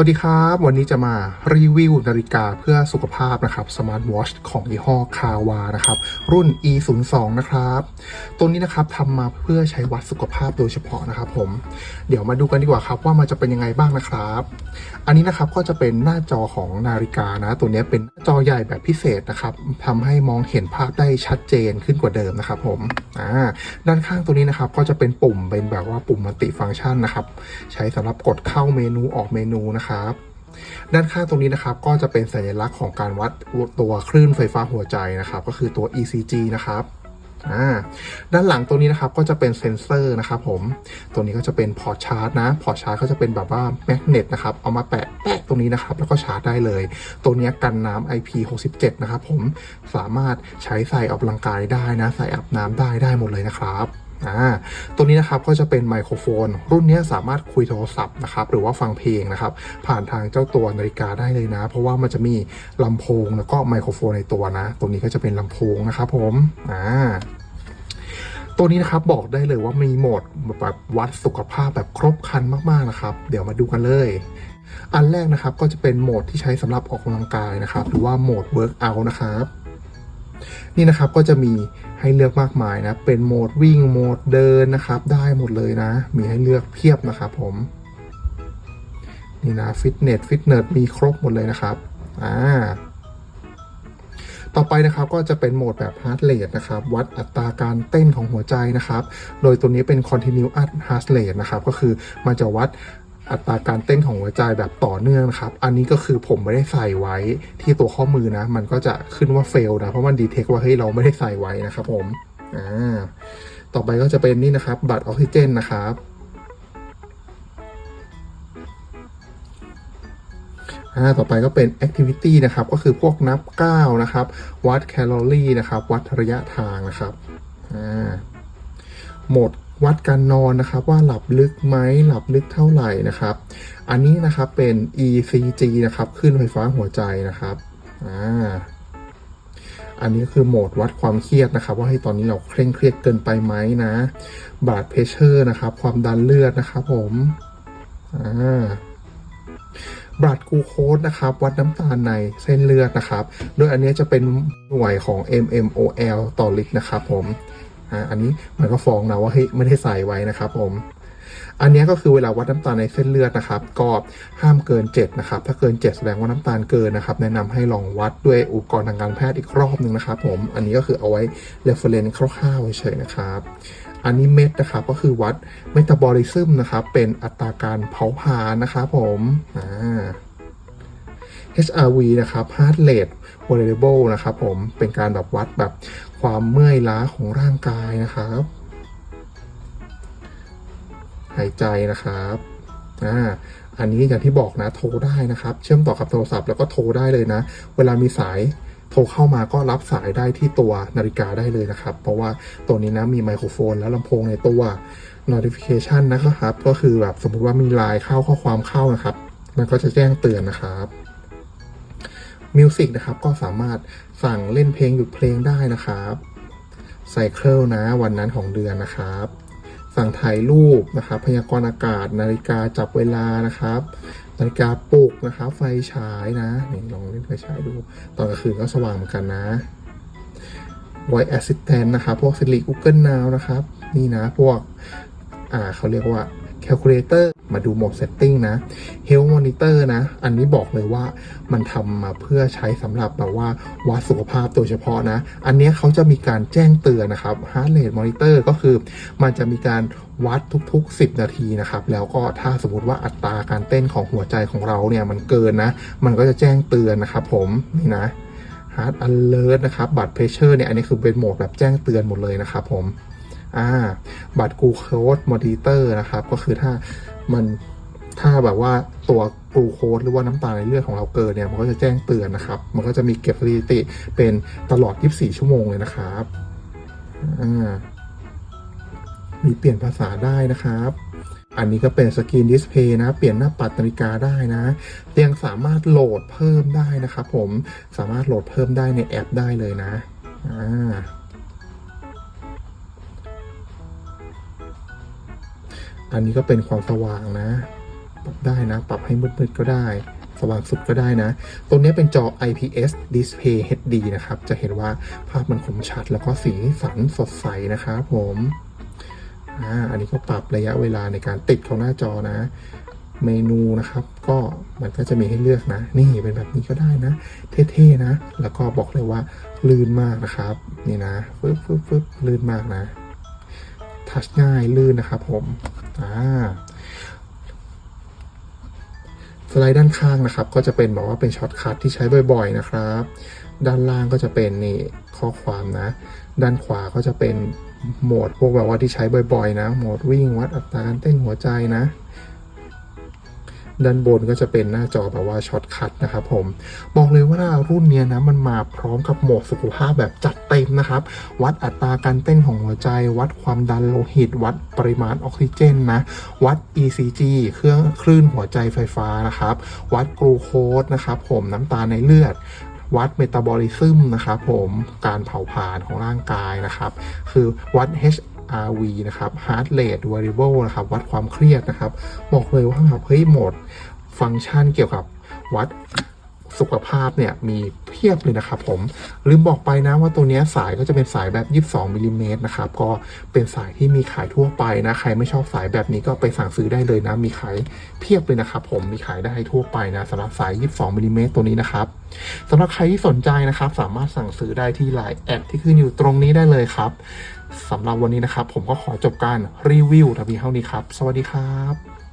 วัสดีครับ วันนี้จะมารีวิวนาฬิกาเพื่อสุขภาพนะครับสมาร์ทวอชของยี่ห้อคาวานะครับ รุ่น e 0 2นะครับตัวนี้นะครับทำมาเพื่อใช้วัดสุขภาพโดยเฉพาะนะครับผมเดี๋ยวมาดูกันดีกว่าครับว่ามันจะเป็นยังไงบ้างนะครับ อันนี้นะครับก็จะเป็นหน้าจอของนาฬิกานะ ตัวนี้เป็นหน้าจอใหญ่แบบพิเศษนะครับทำให้มองเห็นภาพได้ชัดเจนขึ้นกว่าเดิมนะครับผมอ่าด้านข้างตัวนี้นะครับก็จะเป็นปุ่มเป็นแบบว่าปุ่มมัลติฟังก์ชันนะครับใช้สำหรับกดเข้าเมนูออกเมนูนะครับด้านข้างตรงนี้นะครับก็จะเป็นสัญลักษณ์ของการวัดตัวคลื่นไฟฟ้าหัวใจนะครับ ก็คือตัว ECG นะครับอ่าด้านหลังตัวนี้นะครับก็จะเป็นเซนเซอร์นะครับผม ตัวนี้ก็จะเป็นพอร์ตชาร์จนะพอร์ตชาร์จก็จะเป็นแบบว่าแมกเนตนะครับเอามาแปะแปะตรงนี้นะครับ แล้วก็ชาร์จได้เลย ตัวนี้กันน้ำ IP67 นะครับผมสามารถใช้ใส่ออกกำลังกายได้นะ ใส่อาบน้ำได้ได้หมดเลยนะครับ อ่าตัวนี้นะครับก็จะเป็นไมโครโฟน รุ่นนี้สามารถคุยโทรศัพท์นะครับหรือว่าฟังเพลงนะครับ ผ่านทางเจ้าตัวนาฬิกาได้เลยนะ เพราะว่ามันจะมีลำโพงแล้วก็ไมโครโฟนในตัวนะ ตัวนี้ก็จะเป็นลำโพงนะครับผมอ่าตัวนี้นะครับบอกได้เลยว่ามีโหมดแบบวัดสุขภาพแบบครบครันมากๆนะครับ เดี๋ยวมาดูกันเลย อันแรกนะครับก็จะเป็นโหมดที่ใช้สำหรับออกกำลังกายนะครับ หรือว่าโหมด Workout นะครับ นี่นะครับก็จะมี ให้เลือกมากมายนะ เป็นโหมดวิ่งโหมดเดินนะครับ ได้หมดเลยนะ มีให้เลือกเพียบนะครับผม นี่นะฟิตเนสฟิตเนสมีครบหมดเลยนะครับ อ่า ต่อไปนะครับก็จะเป็นโหมดแบบ heart rate นะครับ วัดอัตราการเต้นของหัวใจนะครับ โดยตัวนี้เป็น continuous heart rate นะครับ ก็คือมันจะวัด อัตราการเต้นของหัวใจแบบต่อเนื่องครับ อันนี้ก็คือผมไม่ได้ใส่ไว้ที่ตัวข้อมือนะ มันก็จะขึ้นว่า fail นะ เพราะมันดีเทคว่าเฮ้ยเราไม่ได้ใส่ไว้นะครับผม อ่า ต่อไปก็จะเป็นนี่นะครับ บัตรออกซิเจนนะครับอ่าต่อไปก็เป็น activity นะครับ ก็คือพวกนับก้าวนะครับ วัดแคลอรี่นะครับ วัดระยะทางนะครับ อ่า โหมดวัดการนอนนะครับว่าหลับลึกไหมหลับลึกเท่าไหร่นะครับ อันนี้นะครับเป็น ECG นะครับขึ้นไฟฟ้าหัวใจนะครับอ่าอันนี้คือโหมดวัดความเครียดนะครับ ว่าให้ตอนนี้เราเคร่งเครียดเกินไปไหมนะบาดเพรสเชอร์นะครับ ความดันเลือดนะครับผมอ่าบลัดกูโคสนะครับ วัดน้ำตาลในเส้นเลือดนะครับ โดยอันนี้จะเป็นหน่วยของ mmol ต่อลิตรนะครับผม อันนี้มันก็ฟ้องนะว่าเฮ้ยไม่ได้ใส่ไว้นะครับผมอันนี้ก็คือเวลาวัดน้ำตาลในเส้นเลือดนะครับ ก็ห้ามเกิน 7 นะครับ ถ้าเกิน 7 แสดงว่าน้ำตาลเกินนะครับ แนะนำให้ลองวัดด้วยอุปกรณ์ทางการแพทย์อีกรอบหนึ่งนะครับ ผม อันนี้ก็คือเอาไว้ reference คร่าวๆเฉยๆนะครับ อันนี้เม็ดนะครับก็คือวัดเมตาบอลิซึมนะครับ เป็นอัตราการเผาผลาญนะครับผมอ่า HRV นะครับ Heart Rate Variable นะครับผม เป็นการแบบวัดแบบ ความเมื่อยล้าของร่างกายนะครับ หายใจนะครับอ่าอันนี้อย่างที่บอกนะโทรได้นะครับ เชื่อมต่อกับโทรศัพท์แล้วก็โทรได้เลยนะ เวลามีสายโทรเข้ามาก็รับสายได้ที่ตัวนาฬิกาได้เลยนะครับ เพราะว่าตัวนี้นะมีไมโครโฟนและลำโพงในตัว notification นะครับ ก็คือแบบสมมติว่ามีไลน์เข้าข้อความเข้านะครับ มันก็จะแจ้งเตือนนะครับ มิวสิกนะครับ ก็สามารถสั่งเล่นเพลงหยุดเพลงได้นะครับไซเคิลนะวันนั้นของเดือนนะครับ สั่งถ่ายรูปนะครับ พยากรณ์อากาศ นาฬิกาจับเวลานะครับ นาฬิกาปลุกนะครับ ไฟฉายนะนี่ลองเล่นไฟฉายดู ตอนกลางคืนก็สว่างเหมือนกันนะ Voice Assistant นะครับ พวก Siri Google Now นะครับ นี่นะพวก อ่าเขาเรียกว่า Calculator มาดูโหมด Setting นะ Health Monitor นะ อันนี้บอกเลยว่ามันทำมาเพื่อใช้สำหรับแบบว่าวัดสุขภาพโดยเฉพาะนะ อันเนี้ยเขาจะมีการแจ้งเตือนนะครับ Heart Rate Monitor ก็คือมันจะมีการวัดทุกๆ 10 นาทีนะครับ แล้วก็ถ้าสมมติว่าอัตราการเต้นของหัวใจของเราเนี่ยมันเกินนะ มันก็จะแจ้งเตือนนะครับผมนี่นะ Heart Alert นะครับบัตร Pressure เนี่ยอันนี้คือเป็นโหมดแบบแจ้งเตือนหมดเลยนะครับผม อ่า บัตรกูโคสมอนิเตอร์นะครับ ก็คือถ้ามันถ้าแบบว่าตัวกลูโคสหรือว่าน้ำตาลในเลือดของเราเกินเนี่ย มันก็จะแจ้งเตือนนะครับ มันก็จะมีเก็บสถิติเป็นตลอด 24 ชั่วโมงเลยนะครับอ่ามีเปลี่ยนภาษาได้นะครับอันนี้ก็เป็นสกรีนดิสเพย์นะ เปลี่ยนหน้าปัดนาฬิกาได้นะยังสามารถโหลดเพิ่มได้นะครับผม สามารถโหลดเพิ่มได้ในแอปได้เลยนะ อ่า อันนี้ก็เป็นความสว่างนะ ปรับได้นะ ปรับให้มืดๆก็ได้ สว่างสุดก็ได้นะ ตรงนี้เป็นจอ IPS Display HD นะครับ จะเห็นว่าภาพมันคมชัดแล้วก็สีสันสดใสนะครับผมอ่าอันนี้ก็ปรับระยะเวลาในการติดของหน้าจอนะ เมนูนะครับ ก็มันก็จะมีให้เลือกนะ นี่เป็นแบบนี้ก็ได้นะ เท่ๆนะ แล้วก็บอกเลยว่าลื่นมากนะครับ นี่นะฟึบฟึบฟึบลื่นมากนะ ทัชง่ายลื่นนะครับผมอ่าสไลด์ด้านข้างนะครับ ก็จะเป็นแบบว่าเป็นช็อตคัทที่ใช้บ่อย ๆ นะครับ ด้านล่างก็จะเป็นนี่ข้อความนะ ด้านขวาก็จะเป็นโหมดพวกแบบว่าที่ใช้บ่อย ๆ นะ โหมดวิ่งวัดอัตราการเต้นหัวใจนะ ด้านบนก็จะเป็นหน้าจอแบบว่าช็อตคัทนะครับผมบอกเลยว่ารุ่นเนี้ยนะมันมาพร้อมกับโหมดสุขภาพแบบจัดเต็มนะครับ วัดอัตราการเต้นของหัวใจ วัดความดันโลหิต วัดปริมาณออกซิเจนนะ วัด ECG เครื่องคลื่นหัวใจไฟฟ้านะครับ วัดกลูโคสนะครับผมน้ำตาลในเลือดวัดเมตาบอลิซึมนะครับผมการเผาผลาญของร่างกายนะครับ คือวัด H HRV นะครับ Heart Rate Variable นะครับ วัดความเครียดนะครับ บอกเลยว่าแบบเฮ้ยโหมดฟังก์ชันเกี่ยวกับวัด สุขภาพเนี่ยมีเพียบเลยนะครับผมลืมบอกไปนะว่าตัวนี้สายก็จะเป็นสายแบบ 22มิลลิเมตรนะครับก็เป็นสายที่มีขายทั่วไปนะใครไม่ชอบสายแบบนี้ก็ไปสั่งซื้อได้เลยนะ มีขายเพียบเลยนะครับผมมีขายได้ทั่วไปนะสำหรับสาย 22มิลลิเมตรตัวนี้นะครับสำหรับใครที่สนใจนะครับสามารถสั่งซื้อได้ที่ไลน์แอดที่ขึ้นอยู่ตรงนี้ได้เลยครับสำหรับวันนี้นะครับ ผมก็ขอจบการรีวิวแต่เพียงเท่านี้ครับ สวัสดีครับ